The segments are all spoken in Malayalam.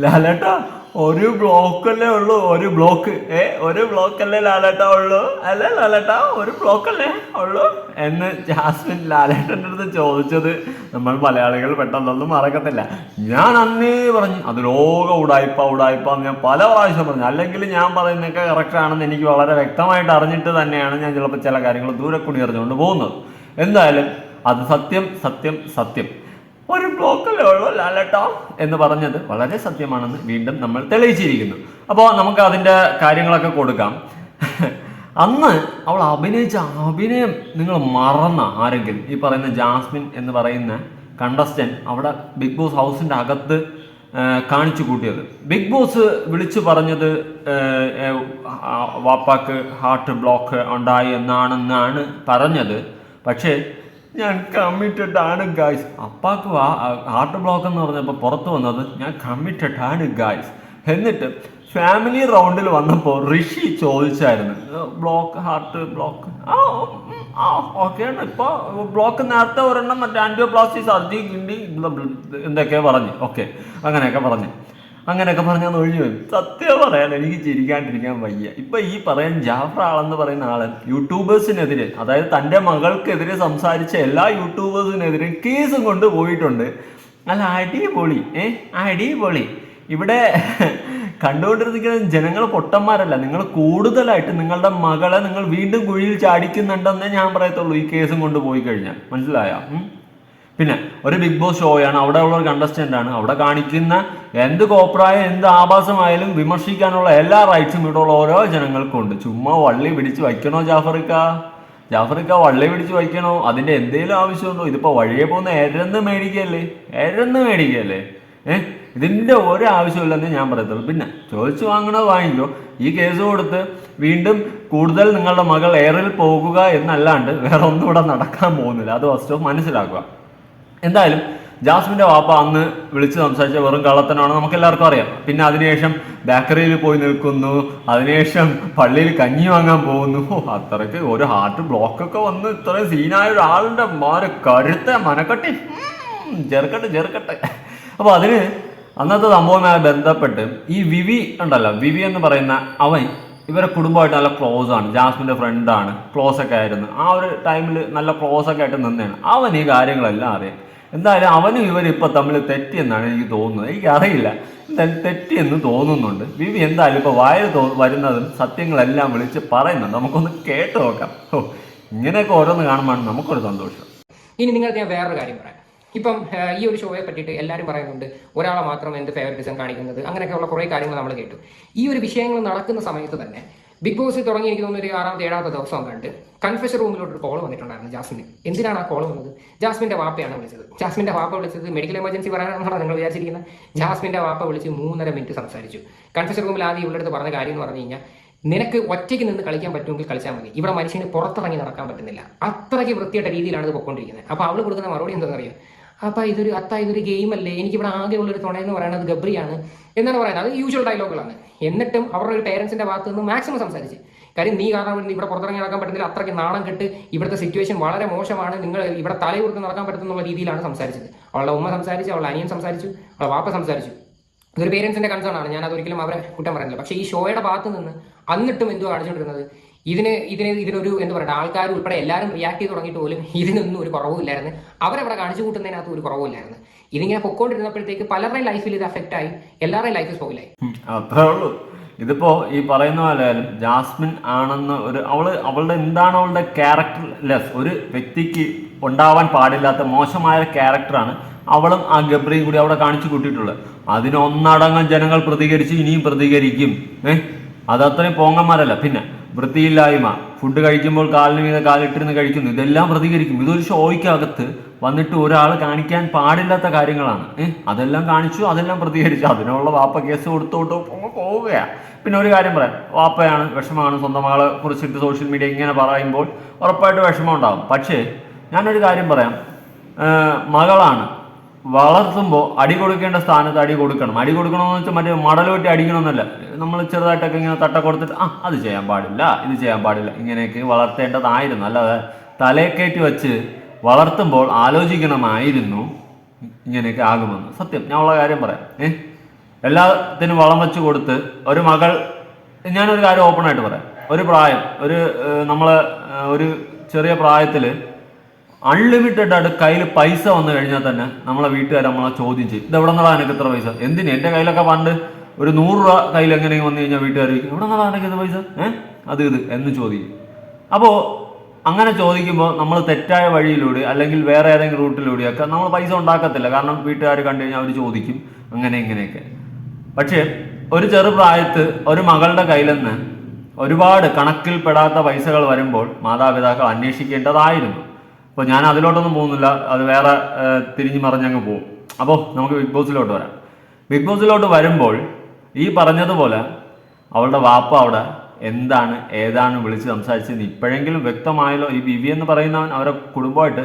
ലാലേട്ടാ ഒരു ബ്ലോക്ക് അല്ലേ ഉള്ളൂ ഒരു ബ്ലോക്ക്. ഏ ഒരു ബ്ലോക്ക് അല്ലേ ലാലേട്ട ഉള്ളൂ? അല്ലേ ലാലേട്ട ഒരു ബ്ലോക്ക് അല്ലേ ഉള്ളൂ? എന്ന് ജാസ്മിൻ ലാലേട്ടന്റെ അടുത്ത് ചോദിച്ചത് നമ്മൾ മലയാളികൾ പെട്ടെന്നൊന്നും മറക്കത്തില്ല. ഞാൻ അന്നേ പറഞ്ഞു അത് ലോക ഉടായ്പ ഉടായ്പ എന്ന് ഞാൻ പല പ്രാവശ്യം പറഞ്ഞു. അല്ലെങ്കിൽ ഞാൻ പറയുന്നതൊക്കെ കറക്റ്റ് ആണെന്ന് എനിക്ക് വളരെ വ്യക്തമായിട്ട് അറിഞ്ഞിട്ട് തന്നെയാണ് ഞാൻ ചിലപ്പോൾ ചില കാര്യങ്ങൾ ദൂരെ കുടി അറിഞ്ഞുകൊണ്ട് പോകുന്നത്. എന്തായാലും അത് സത്യം സത്യം സത്യം. ഒരു ബ്ലോക്കല്ലേ ഉള്ളൂ ലാലട്ടോ? എന്ന് പറഞ്ഞത് വളരെ സത്യമാണെന്ന് വീണ്ടും നമ്മൾ തെളിയിച്ചിരിക്കുന്നു. അപ്പോൾ നമുക്ക് അതിന്റെ കാര്യങ്ങളൊക്കെ കൊടുക്കാം. അന്ന് അവൾ അഭിനയിച്ച അഭിനയം നിങ്ങൾ മറന്ന ആരെങ്കിലും? ഈ പറയുന്ന ജാസ്മിൻ എന്ന് പറയുന്ന കണ്ടസ്റ്റന്റ് അവിടെ ബിഗ് ബോസ് ഹൗസിന്റെ അകത്ത് കാണിച്ചു കൂട്ടിയത്. ബിഗ് ബോസ് വിളിച്ചു പറഞ്ഞത് വാപ്പാക്ക് ഹാർട്ട് ബ്ലോക്ക് ഉണ്ടായി എന്നാണെന്നാണ് പറഞ്ഞത്. പക്ഷേ ഞാൻ കമ്മിറ്റഡ് ആണ് ഗായ്സ് അപ്പാക്ക് ഹാർട്ട് ബ്ലോക്ക് എന്ന് പറഞ്ഞപ്പോൾ പുറത്ത് വന്നത് ഞാൻ കമ്മിറ്റഡ് ആണ് ഗായ്സ് എന്നിട്ട് ഫാമിലി റൗണ്ടിൽ വന്നപ്പോൾ ഋഷി ചോദിച്ചായിരുന്നു ബ്ലോക്ക് ഹാർട്ട് ബ്ലോക്ക് ആ ആ ഓക്കെ ഇപ്പോൾ ബ്ലോക്ക് നേരത്തെ ഒരെണ്ണം മറ്റേ ആന്റിയോപ്ലാസ്റ്റി സർജി കിണ്ടി എന്തൊക്കെയോ പറഞ്ഞു. ഓക്കെ അങ്ങനെയൊക്കെ പറഞ്ഞു. അങ്ങനെയൊക്കെ പറഞ്ഞ ഒഴിഞ്ഞു സത്യം പറയാൻ എനിക്ക് ചിരിക്കാണ്ടിരിക്കാൻ വയ്യ. ഇപ്പൊ ഈ പറയാൻ ജാഫർ ആളെന്ന് പറയുന്ന ആൾ യൂട്യൂബേഴ്സിനെതിരെ അതായത് തന്റെ മകൾക്കെതിരെ സംസാരിച്ച എല്ലാ യൂട്യൂബേഴ്സിനെതിരെ കേസും കൊണ്ട് പോയിട്ടുണ്ട്. അല്ല അടിപൊളി. ഏ അടിപൊളി. ഇവിടെ കണ്ടുകൊണ്ടിരിക്കുന്ന ജനങ്ങൾ പൊട്ടന്മാരല്ല. നിങ്ങൾ കൂടുതലായിട്ട് നിങ്ങളുടെ മകളെ നിങ്ങൾ വീണ്ടും കുഴിയിൽ ചാടിക്കുന്നുണ്ടെന്നേ ഞാൻ പറയത്തുള്ളൂ ഈ കേസും കൊണ്ട് പോയി കഴിഞ്ഞാൽ. മനസ്സിലായോ? പിന്നെ ഒരു ബിഗ് ബോസ് ഷോയാണ് അവിടെ ഉള്ള ഒരു കണ്ടസ്റ്റന്റ് ആണ്. അവിടെ കാണിക്കുന്ന എന്ത് കോപ്രായം എന്ത് ആഭാസമായാലും വിമർശിക്കാനുള്ള എല്ലാ റൈറ്റ്സും ഇവിടെ ഉള്ള ഓരോ ജനങ്ങൾക്കും ഉണ്ട് ചുമ്മാ വള്ളി പിടിച്ച് വയ്ക്കണോ ജാഫറിക്ക ജാഫറിക്ക വള്ളി പിടിച്ച് വയ്ക്കണോ? അതിന്റെ എന്തെങ്കിലും ആവശ്യമുണ്ടോ? ഇതിപ്പോ വഴിയെ പോകുന്ന എരന്ന് മേടിക്കല്ലേ? എരന്ന് മേടിക്കല്ലേ? ഏഹ് ഇതിന്റെ ഒരു ആവശ്യമില്ലെന്ന് ഞാൻ പറയത്തുള്ളൂ. പിന്നെ ചോദിച്ചു വാങ്ങണോ വാങ്ങിക്കോ. ഈ കേസ് കൊടുത്ത് വീണ്ടും കൂടുതൽ നിങ്ങളുടെ മകൾ എയറിൽ പോകുക എന്നല്ലാണ്ട് വേറെ ഒന്നും ഇവിടെ നടക്കാൻ പോകുന്നില്ല. അത് ഫസ്റ്റ് മനസ്സിലാക്കുക. എന്തായാലും ജാസ്മിന്റെ വാപ്പ അന്ന് വിളിച്ച് സംസാരിച്ച വെറും കള്ളത്തനാണ് നമുക്ക് എല്ലാവർക്കും അറിയാം. പിന്നെ അതിനുശേഷം ബേക്കറിയിൽ പോയി നിൽക്കുന്നു. അതിനുശേഷം പള്ളിയിൽ കഞ്ഞി വാങ്ങാൻ പോകുന്നു. അത്രയ്ക്ക് ഒരു ഹാർട്ട് ബ്ലോക്ക് ഒക്കെ വന്ന് ഇത്രയും സീനായ ഒരാളുടെ മാറി കരുത്ത മനക്കട്ടി. ചെറുക്കട്ടെ ചെറുക്കട്ടെ. അപ്പൊ അതിന് അന്നത്തെ സംഭവവുമായി ബന്ധപ്പെട്ട് ഈ വിവി ഉണ്ടല്ലോ വിവി എന്ന് പറയുന്ന അവൻ ഇവരെ കുടുംബമായിട്ട് നല്ല ക്ലോസ് ആണ്. ജാസ്മിന്റെ ഫ്രണ്ടാണ് ക്ലോസ് ഒക്കെ ആയിരുന്നു. ആ ഒരു ടൈമിൽ നല്ല ക്ലോസ് ഒക്കെ ആയിട്ട് നിന്നതാണ് അവൻ ഈ കാര്യങ്ങളെല്ലാം അറിയാം. എന്തായാലും അവനും ഇവനും ഇപ്പൊ തമ്മിൽ തെറ്റിയെന്നാണ് എനിക്ക് തോന്നുന്നത്. എനിക്ക് അറിയില്ല എന്തായാലും തെറ്റിയെന്ന് തോന്നുന്നുണ്ട്. വിവി എന്തായാലും ഇപ്പൊ വായ തോ വരുന്നതും സത്യങ്ങളെല്ലാം വിളിച്ച് പറയുന്നുണ്ട്. നമുക്കൊന്ന് കേട്ട് നോക്കാം. ഓ ഇങ്ങനെയൊക്കെ ഓരോന്ന് കാണുമ്പോൾ നമുക്കൊരു സന്തോഷം. ഇനി നിങ്ങൾക്ക് ഞാൻ വേറൊരു കാര്യം പറയാം. ഇപ്പം ഈ ഒരു ഷോയെ പറ്റിയിട്ട് എല്ലാവരും പറയുന്നുണ്ട് ഒരാളെ മാത്രം എന്ത് ഫേവറിറ്റിസം കാണിക്കുന്നത്? അങ്ങനെയൊക്കെയുള്ള കുറേ കാര്യങ്ങൾ നമ്മൾ കേട്ടു. ഈ ഒരു വിഷയങ്ങൾ നടക്കുന്ന സമയത്ത് തന്നെ ബിഗ് ബോസ് തുടങ്ങി എനിക്ക് തോന്നുന്നു ഒരു ആറാമത്തെ ഏഴാമത്തെ ദിവസം കണ്ട് കൺഫ്യൂഷൻ റൂമിലോട്ട് ഒരു കോൾ വന്നിട്ടുണ്ടായിരുന്നു ജാസ്മിന്. എന്തിനാണ് ആ കോൾ വന്നത്? ജാസ്മിന്റെ വാപ്പയാണ് വിളിച്ചത്. ജാസ്മിന്റെ വാപ്പ വിളിച്ചത് മെഡിക്കൽ എമർജൻസി പറയാനാണ് നിങ്ങൾ വിചാരിച്ചിരിക്കുന്നത്. ജാസ്മിന്റെ വാപ്പ വിളിച്ച് മൂന്നര മിനിറ്റ് സംസാരിച്ചു. കൺഫ്യൂഷൻ റൂമിൽ ആദ്യം ഇവളുടെ പറഞ്ഞ കാര്യം എന്ന് പറഞ്ഞു കഴിഞ്ഞാൽ നിനക്ക് ഒറ്റയ്ക്ക് നിന്ന് കളിക്കാൻ പറ്റുമെങ്കിൽ കളിച്ചാൽ മതി. ഇവിടെ മനുഷ്യന് പുറത്തിറങ്ങി നടക്കാൻ പറ്റുന്നില്ല. അത്രയ്ക്ക് വൃത്തിയായിട്ട രീതിയിലാണ് ഇത് പൊക്കോണ്ടിരിക്കുന്നത്. അപ്പോൾ അവൾ കൊടുക്കുന്ന മറുപടി എന്താണെന്ന് അറിയാം അപ്പൊ ഇതൊരു അത്ത ഇതൊരു ഗെയിം അല്ലേ എനിക്ക് ഇവിടെ ആകെ ഉള്ളൊരു തുണയെന്ന് പറയുന്നത് ഗബ്രിയാണ്. എന്നാണ് പറയുന്നത്? അത് യൂഷ്വൽ ഡയലോഗുകളാണ് എന്നിട്ടും അവരുടെ ഒരു പേരൻസിന്റെ ഭാഗത്ത് നിന്ന് മാക്സിമം സംസാരിച്ച്. കാര്യം നീ കാരണം ഇവിടെ പുറത്തിറങ്ങി നടക്കാൻ പറ്റുന്നില്ല അത്രയ്ക്ക് നാണം കെട്ട് ഇവിടുത്തെ സിറ്റുവേഷൻ വളരെ മോശമാണ്. നിങ്ങൾ ഇവിടെ തലയുറത്ത് നടക്കാൻ പറ്റുന്നുള്ള രീതിയിലാണ് സംസാരിച്ചത്. അവളുടെ ഉമ്മ സംസാരിച്ചു അവളുടെ അനിയൻ സംസാരിച്ചു അവളുടെ വാപ്പ സംസാരിച്ചു. ഇതൊരു പേരൻസിന്റെ കൺസേൺ ആണ്. ഞാൻ അതൊരിക്കലും അവരെ കുറ്റം പറയുന്നില്ല. പക്ഷേ ഈ ഷോയുടെ ഭാഗത്ത് നിന്ന് അന്നിട്ടും എന്തോ കാണിച്ചുകൊണ്ടിരുന്നത്? ഇതിന് ഇതിന് ഇതിനൊരു എന്താ പറയുക ആൾക്കാർ ഉൾപ്പെടെ എല്ലാവരും റിയാക്ട് ചെയ്ത് തുടങ്ങിയിട്ട് പോലും ഇതിനൊന്നും ഒരു കുറവുമില്ലായിരുന്നു. അവരവിടെ കാണിച്ചു കൂട്ടുന്നതിനകത്ത് ഒരു കുറവുമില്ലായിരുന്നു. ഇതിങ്ങനെ പൊക്കോണ്ടിരുന്നപ്പോഴത്തേക്ക് പലരുടെയും ലൈഫിൽ ഇത് അഫക്റ്റ് ആയി എല്ലാവരുടെയും ലൈഫ് സ്പോയിലായി അത്രേ ഉള്ളൂ. ഇതിപ്പോ ഈ പറയുന്ന പോലെ ജാസ്മിൻ ആണെന്ന് ഒരു അവൾ അവളുടെ എന്താണ് അവളുടെ ക്യാരക്ടർ ലെസ് ഒരു വ്യക്തിക്ക് ഉണ്ടാവാൻ പാടില്ലാത്ത മോശമായ ക്യാരക്ടറാണ് അവളും ആ ഗബ്രിയും കൂടി അവിടെ കാണിച്ചു കൂട്ടിയിട്ടുള്ളത്. അതിനൊന്നടങ്കം ജനങ്ങൾ പ്രതികരിച്ച് ഇനിയും പ്രതികരിക്കും. ഏഹ് അതത്രയും പോങ്ങന്മാരല്ല. പിന്നെ വൃത്തിയില്ലായ്മ. ഫുഡ് കഴിക്കുമ്പോൾ കാലിന് മീതെ കാലിട്ടിരുന്ന് കഴിക്കുന്നു. ഇതെല്ലാം പ്രതികരിക്കും. ഇതൊരു ഷോയ്ക്കകത്ത് വന്നിട്ട് ഒരാൾ കാണിക്കാൻ പാടില്ലാത്ത കാര്യങ്ങളാണ്. ഏഹ് അതെല്ലാം കാണിച്ചു അതെല്ലാം പ്രതികരിച്ചു. അതിനുള്ള വാപ്പ കേസ് കൊടുത്തോട്ട് പോവുകയാണ് പിന്നെ ഒരു കാര്യം പറയാം. വാപ്പയാണ് വിഷമമാണ്. സ്വന്തം മകളെ കുറിച്ചിട്ട് സോഷ്യൽ മീഡിയ ഇങ്ങനെ പറയുമ്പോൾ ഉറപ്പായിട്ട് വിഷമം ഉണ്ടാകും. പക്ഷേ ഞാനൊരു കാര്യം പറയാം. മകളാണ്. വളർത്തുമ്പോൾ അടി കൊടുക്കേണ്ട സ്ഥാനത്ത് അടി കൊടുക്കണം. അടി കൊടുക്കണമെന്ന് വെച്ചാൽ മറ്റേ മടൽ വെട്ടി അടിക്കണമെന്നല്ല. നമ്മൾ ചെറുതായിട്ടൊക്കെ ഇങ്ങനെ തട്ട കൊടുത്തിട്ട് ആ അത് ചെയ്യാൻ പാടില്ല ഇത് ചെയ്യാൻ പാടില്ല. ഇങ്ങനെയൊക്കെ വളർത്തേണ്ടതായിരുന്നു. അല്ലാതെ തലയെക്കയറ്റി വെച്ച് വളർത്തുമ്പോൾ ആലോചിക്കണമായിരുന്നു ഇങ്ങനെയൊക്കെ ആകുമെന്ന്. സത്യം ഞാൻ ഉള്ള കാര്യം പറയാം. ഏ? എല്ലാത്തിനും വളം വെച്ച് കൊടുത്ത് ഒരു മകൾ ഞാനൊരു കാര്യം ഓപ്പണായിട്ട് പറയാം. ഒരു പ്രായം ഒരു നമ്മൾ ഒരു ചെറിയ പ്രായത്തിൽ അൺലിമിറ്റഡ് ആയിട്ട് കയ്യിൽ പൈസ വന്നു കഴിഞ്ഞാൽ തന്നെ നമ്മളെ വീട്ടുകാർ നമ്മളെ ചോദ്യം ചെയ്യും. ഇത് എവിടെ നിന്നാണ് എനിക്ക് ഇത്ര പൈസ? എന്തിന്? എന്റെ കയ്യിലൊക്കെ പണ്ട് ഒരു നൂറ് രൂപ കയ്യിൽ എങ്ങനെയും വന്നു കഴിഞ്ഞാൽ വീട്ടുകാർ ചോദിക്കും എവിടെ നിന്നാണ് എനിക്ക് ഇത് പൈസ? ഏഹ് അത് ഇത് എന്ന് ചോദിക്കും. അപ്പോൾ അങ്ങനെ ചോദിക്കുമ്പോൾ നമ്മൾ തെറ്റായ വഴിയിലൂടെ അല്ലെങ്കിൽ വേറെ ഏതെങ്കിലും റൂട്ടിലൂടെയൊക്കെ നമ്മൾ പൈസ ഉണ്ടാക്കത്തില്ല. കാരണം വീട്ടുകാർ കണ്ടു കഴിഞ്ഞാൽ അവർ ചോദിക്കും അങ്ങനെ ഇങ്ങനെയൊക്കെ പക്ഷേ ഒരു ചെറുപ്രായത്ത് ഒരു മകളുടെ കയ്യിൽ നിന്ന് ഒരുപാട് കണക്കിൽപ്പെടാത്ത പൈസകൾ വരുമ്പോൾ മാതാപിതാക്കൾ അന്വേഷിക്കേണ്ടതായിരുന്നു. അപ്പോൾ ഞാൻ അതിലോട്ടൊന്നും പോകുന്നില്ല. അത് വേറെ തിരിഞ്ഞ് മറിഞ്ഞങ്ങ് പോകും. അപ്പോൾ നമുക്ക് ബിഗ് ബോസിലോട്ട് വരാം. ബിഗ് ബോസിലോട്ട് വരുമ്പോൾ ഈ പറഞ്ഞതുപോലെ അവളുടെ വാപ്പ അവിടെ എന്താണ് ഏതാണ് വിളിച്ച് സംസാരിച്ചത് ഇപ്പോഴെങ്കിലും വ്യക്തമായല്ലോ. ഈ ബിബി എന്ന് പറയുന്നവൻ അവരെ കുടുംബമായിട്ട്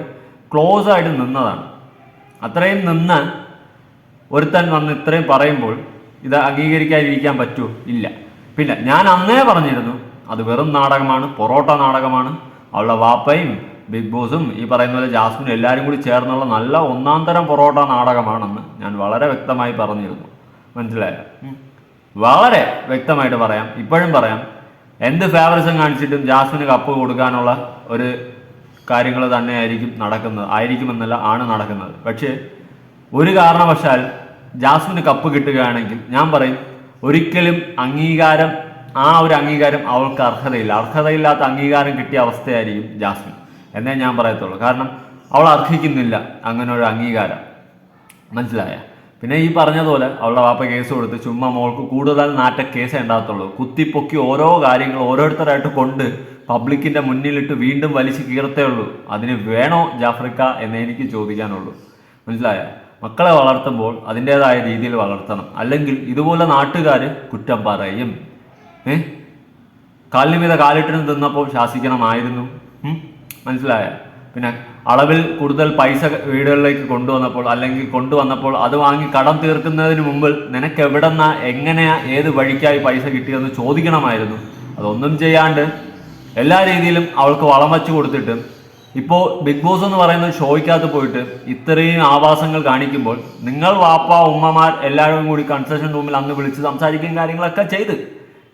ക്ലോസ് ആയിട്ട് നിന്നതാണ്. അത്രയും നിന്ന് ഒരുത്തൻ വന്ന് ഇത്രയും പറയുമ്പോൾ ഇത് അംഗീകരിക്കാതിരിക്കാൻ പറ്റുമോ ഇല്ല. പിന്നെ ഞാൻ അന്നേ പറഞ്ഞിരുന്നു അത് വെറും നാടകമാണ് പൊറോട്ട നാടകമാണ്. അവളുടെ വാപ്പയും ബിഗ് ബോസും ഈ പറയുന്ന പോലെ ജാസ്മിനും എല്ലാവരും കൂടി ചേർന്നുള്ള നല്ല ഒന്നാം തരം പൊറോട്ട നാടകമാണെന്ന് ഞാൻ വളരെ വ്യക്തമായി പറഞ്ഞിരുന്നു. മനസ്സിലായോ. വളരെ വ്യക്തമായിട്ട് പറയാം. ഇപ്പോഴും പറയാം. എന്ത് ഫേവറിസം കാണിച്ചിട്ടും ജാസ്മിന് കപ്പ് കൊടുക്കാനുള്ള ഒരു കാര്യങ്ങൾ തന്നെയായിരിക്കും നടക്കുന്നത്. ആയിരിക്കുമെന്നല്ല ആണ് നടക്കുന്നത്. പക്ഷേ ഒരു കാരണവശാൽ ജാസ്മിന് കപ്പ് കിട്ടുകയാണെങ്കിൽ ഞാൻ പറയും ഒരിക്കലും അംഗീകാരം ആ ഒരു അംഗീകാരം അവൾക്ക് അർഹതയില്ല. അർഹതയില്ലാത്ത അംഗീകാരം കിട്ടിയ അവസ്ഥയായിരിക്കും ജാസ്മിൻ. എന്നേ ഞാൻ പറയത്തുള്ളൂ. കാരണം അവൾ അർഹിക്കുന്നില്ല. അങ്ങനെ ഒരു അംഗീകാരം. മനസ്സിലായ? പിന്നെ ഈ പറഞ്ഞതുപോലെ അവളുടെ വാപ്പ കേസ് കൊടുത്ത് ചുമ്മാ മോൾക്ക് കൂടുതൽ നാറ്റ കേസേ ഉണ്ടാകത്തുള്ളൂ. കുത്തിപ്പൊക്കി ഓരോ കാര്യങ്ങൾ ഓരോരുത്തരായിട്ട് കൊണ്ട് പബ്ലിക്കിന്റെ മുന്നിലിട്ട് വീണ്ടും വലിച്ചു കീർത്തേ ഉള്ളൂ. അതിന് വേണോ ജാഫ്രിക്ക എന്ന് എനിക്ക് ചോദിക്കാനുള്ളൂ. മനസ്സിലായ? മക്കളെ വളർത്തുമ്പോൾ അതിന്റെതായ രീതിയിൽ വളർത്തണം. അല്ലെങ്കിൽ ഇതുപോലെ നാട്ടുകാർ കുറ്റം പറയും. ഏ? കാലിന് മീത കാലിട്ടിന് തിന്നപ്പോൾ ശാസിക്കണമായിരുന്നു? മനസ്സിലായ? പിന്നെ അളവിൽ കൂടുതൽ പൈസ വീടുകളിലേക്ക് കൊണ്ടുവന്നപ്പോൾ അല്ലെങ്കിൽ കൊണ്ടുവന്നപ്പോൾ അത് വാങ്ങി കടം തീർക്കുന്നതിന് മുമ്പ് നിനക്ക് എവിടെന്നാ എങ്ങനെയാ ഏത് വഴിക്കായി പൈസ കിട്ടിയെന്ന് ചോദിക്കണമായിരുന്നു. അതൊന്നും ചെയ്യാണ്ട് എല്ലാ രീതിയിലും അവൾക്ക് വളം വച്ചു കൊടുത്തിട്ട് ഇപ്പോൾ ബിഗ് ബോസ് എന്ന് പറയുന്ന ഷോയ്ക്കകത്ത് പോയിട്ട് ഇത്രയും ആവാസങ്ങൾ കാണിക്കുമ്പോൾ നിങ്ങൾ വാപ്പ ഉമ്മമാർ എല്ലാവരും കൂടി കൺസെഷൻ റൂമിൽ അന്ന് വിളിച്ച് സംസാരിക്കുകയും കാര്യങ്ങളൊക്കെ ചെയ്ത്.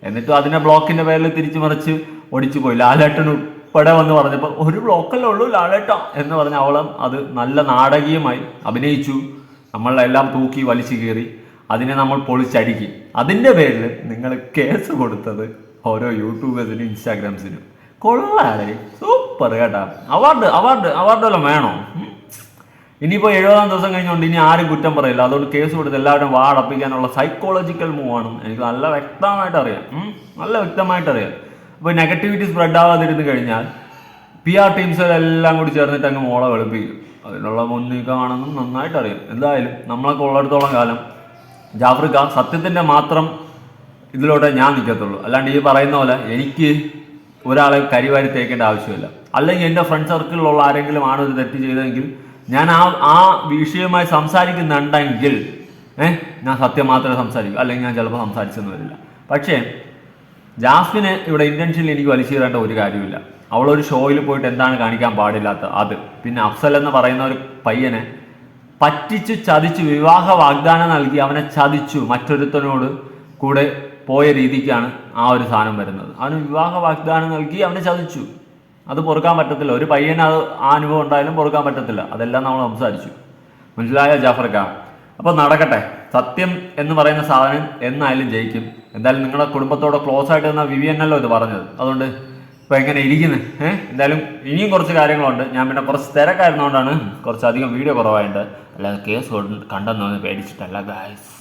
എന്നിട്ടും അതിനെ ബ്ലോക്കിന്റെ പേരിൽ തിരിച്ചു മറിച്ച് ഓടിച്ചു പോയി ലാലേട്ടൻ ഉൾപ്പെടെ എന്ന് പറഞ്ഞപ്പോൾ ഒരു ബ്ലോക്കല്ലേ ഉള്ളൂ ലാളേട്ട എന്ന് പറഞ്ഞ അവളും അത് നല്ല നാടകീയമായി അഭിനയിച്ചു. നമ്മളെല്ലാം തൂക്കി വലിച്ചു കീറി. അതിനെ നമ്മൾ പൊളിച്ചടിക്കി. അതിന്റെ പേരിൽ നിങ്ങൾ കേസ് കൊടുത്തത് ഓരോ യൂട്യൂബേഴ്സിനും ഇൻസ്റ്റാഗ്രാംസിനും. കൊള്ളാളെ സൂപ്പർ കേട്ടാ. അവാർഡ് അവാർഡ് അവാർഡ് വല്ലതും വേണോ. ഇനിയിപ്പോൾ എഴുപതാം ദിവസം കഴിഞ്ഞുകൊണ്ട് ഇനി ആരും കുറ്റം പറയില്ല. അതുകൊണ്ട് കേസ് കൊടുത്ത് എല്ലാവരും വാടപ്പിക്കാനുള്ള സൈക്കോളജിക്കൽ മൂവാണ് എനിക്ക് നല്ല വ്യക്തമായിട്ട് അറിയാം നല്ല വ്യക്തമായിട്ട് അറിയാം അപ്പോൾ നെഗറ്റിവിറ്റി സ്പ്രെഡ് ആവാതിരുന്ന് കഴിഞ്ഞാൽ പി ആർ ടീംസുകളെല്ലാം കൂടി ചേർന്നിട്ട് അങ്ങ് മോളെ വെളുപ്പിക്കും. അതിനുള്ള മുന്നീക്കമാണെന്നും നന്നായിട്ട് അറിയാം. എന്തായാലും നമ്മളൊക്കെ ഉള്ളിടത്തോളം കാലം ജാഫ്രിക്ക സത്യത്തിന്റെ മാത്രം ഇതിലോട്ട് ഞാൻ നിൽക്കത്തുള്ളൂ. അല്ലാണ്ട് ഈ പറയുന്ന പോലെ എനിക്ക് ഒരാളെ കരിവാരി തേക്കേണ്ട ആവശ്യമില്ല. അല്ലെങ്കിൽ എന്റെ ഫ്രണ്ട് സർക്കിളിലുള്ള ആരെങ്കിലും ആണ് ഒരു തെറ്റ് ചെയ്തതെങ്കിൽ ഞാൻ ആ ആ വിഷയവുമായി സംസാരിക്കുന്നുണ്ടെങ്കിൽ ഏഹ് ഞാൻ സത്യം മാത്രമേ സംസാരിക്കൂ. അല്ലെങ്കിൽ ഞാൻ ചിലപ്പോൾ സംസാരിച്ചെന്ന് വരില്ല. പക്ഷേ ജാസ്മിന് ഇവിടെ ഇന്റൻഷനിൽ എനിക്ക് വലിച്ചു കീറേണ്ട ഒരു കാര്യമില്ല അവളൊരു ഷോയിൽ പോയിട്ട് എന്താണ് കാണിക്കാൻ പാടില്ലാത്ത അത്. പിന്നെ അഫ്സൽ എന്ന് പറയുന്ന ഒരു പയ്യനെ പറ്റിച്ചു ചതിച്ചു വിവാഹ വാഗ്ദാനം നൽകി അവനെ ചതിച്ചു മറ്റൊരുത്തനോട് കൂടെ പോയ രീതിക്കാണ് ആ ഒരു സാധനം വരുന്നത്. അവന് വിവാഹ വാഗ്ദാനം നൽകി അവനെ ചതിച്ചു. അത് പൊറുക്കാൻ പറ്റത്തില്ല. ഒരു പയ്യന് അത് ആ അനുഭവം ഉണ്ടായാലും പൊറുക്കാൻ പറ്റത്തില്ല. അതെല്ലാം നമ്മൾ സംസാരിച്ചു. മനസ്സിലായ ജാഫർക്ക? അപ്പൊ നടക്കട്ടെ. സത്യം എന്ന് പറയുന്ന സാധനം എന്നായാലും ജയിക്കും. എന്തായാലും നിങ്ങളുടെ കുടുംബത്തോടെ ക്ലോസ് ആയിട്ട് നിന്ന എന്നല്ലോ ഇത് പറഞ്ഞത്. അതുകൊണ്ട് ഇപ്പൊ എങ്ങനെ ഇരിക്കുന്നത് ഏഹ് എന്തായാലും ഇനിയും കുറച്ച് കാര്യങ്ങളുണ്ട്. ഞാൻ പിന്നെ കുറച്ച് തിരക്കായിരുന്നതുകൊണ്ടാണ് കുറച്ചധികം വീഡിയോ കുറവായിട്ട് അല്ലാതെ കേസ് കണ്ടെന്ന് പേടിച്ചിട്ടല്ല ഗായ്സ്